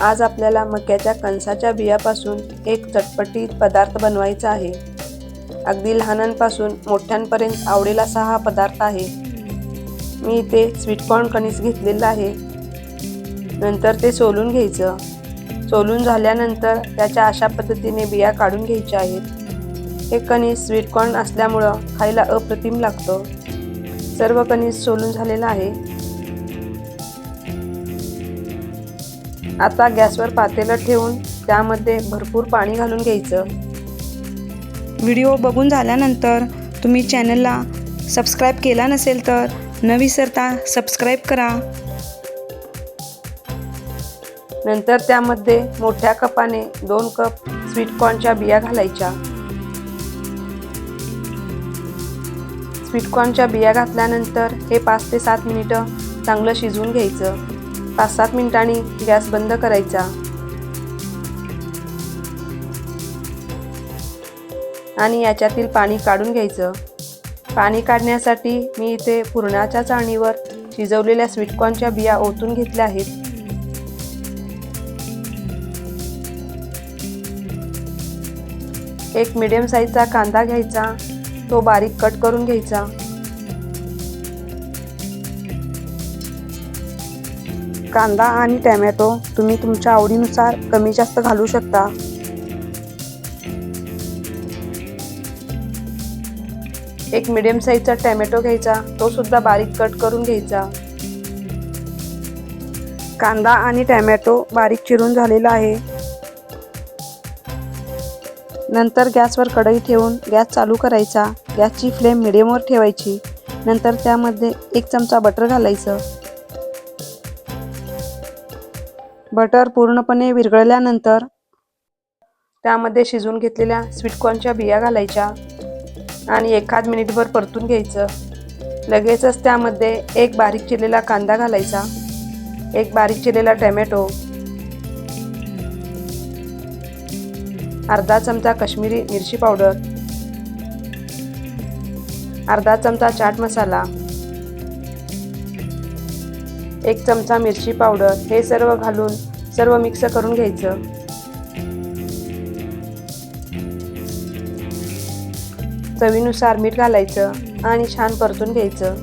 आज आपल्याला मक्याच्या कणसाच्या बियापासून एक चटपटीत पदार्थ बनवायचा आहे. अगदी लहानांपासून मोठ्यांपर्यंत आवडेल असा हा पदार्थ आहे. मी इथे स्वीटकॉर्न कणीस घेतलेलं आहे. नंतर ते सोलून घ्यायचं. सोलून झाल्यानंतर त्याच्या अशा पद्धतीने बिया काढून घ्यायच्या आहेत. हे कणीस स्वीटकॉर्न असल्यामुळं खायला अप्रतिम लागतं. सर्व कणीस सोलून झालेलं आहे. आता गॅसवर पातेलं ठेवून त्यामध्ये भरपूर पाणी घालून घ्यायचं. व्हिडिओ बघून झाल्यानंतर तुम्ही चॅनलला सबस्क्राईब केला नसेल तर न विसरता सबस्क्राईब करा. नंतर त्यामध्ये मोठ्या कपाने दोन कप स्वीटकॉर्नच्या बिया घालायच्या. स्वीटकॉर्नच्या बिया घातल्यानंतर हे पाच ते सात मिनिटं चांगलं शिजवून घ्यायचं. पाच सात मिनिटांनी गॅस बंद करायचा. आणि याच्यातील पाणी काढून घ्यायचं. पाणी काढण्यासाठी मी इथे पुरणाच्या चाळणीवर शिजवलेल्या स्वीटकॉर्नच्या बिया ओतून घेतल्या आहेत. एक मिडियम साईजचा कांदा घ्यायचा. तो बारीक कट करून घ्यायचा. कांदा आणि टॅमॅटो तुम्ही तुमच्या आवडीनुसार कमी जास्त घालू शकता. एक मिडियम साईजचा टॅमॅटो घ्यायचा तो सुद्धा बारीक कट करून घ्यायचा. कांदा आणि टॅमॅटो बारीक चिरून झालेला आहे. नंतर गॅसवर कढई ठेवून गॅस चालू करायचा. गॅसची फ्लेम मिडियमवर ठेवायची. नंतर त्यामध्ये एक चमचा बटर घालायचं. बटर पूर्णपणे विरघळल्यानंतर त्यामध्ये शिजवून घेतलेल्या स्वीटकॉर्नच्या बिया घालायच्या आणि एखाद मिनिटभर परतून घ्यायचं. लगेचच त्यामध्ये एक बारीक चिरलेला कांदा घालायचा एक बारीक चिरलेला टॅमॅटो अर्धा चमचा काश्मीरी मिरची पावडर अर्धा चमचा चाट मसाला एक चमचा मिरची पावडर हे सर्व घालून सर्व मिक्स करून घ्यायचं. चवीनुसार मीठ घालायचं आणि छान परतून घ्यायचं.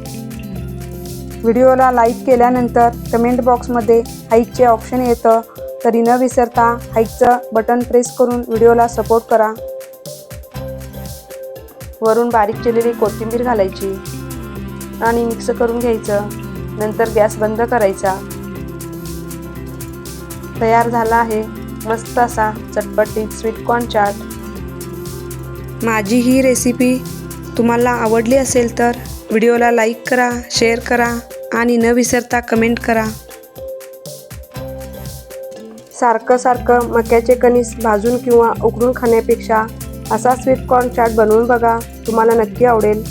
व्हिडिओला लाईक केल्यानंतर कमेंट बॉक्समध्ये हाईकचे ऑप्शन येतं. तरी न विसरता हाईकचं बटन प्रेस करून व्हिडिओला सपोर्ट करा. वरून बारीक चिरलेली कोथिंबीर घालायची आणि मिक्स करून घ्यायचं. नंतर गॅस बंद करायचा. तयार झाला आहे मस्त असा चटपटीत स्वीटकॉर्न चाट माझी ही रेसिपी तुम्हाला आवडली असेल तर व्हिडिओला लाईक करा शेअर करा आणि न विसरता कमेंट करा. सारखं सारखं मक्याचे कणीस भाजून किंवा उकडून खाण्यापेक्षा असा स्वीटकॉर्न चाट बनवून बघा तुम्हाला नक्की आवडेल.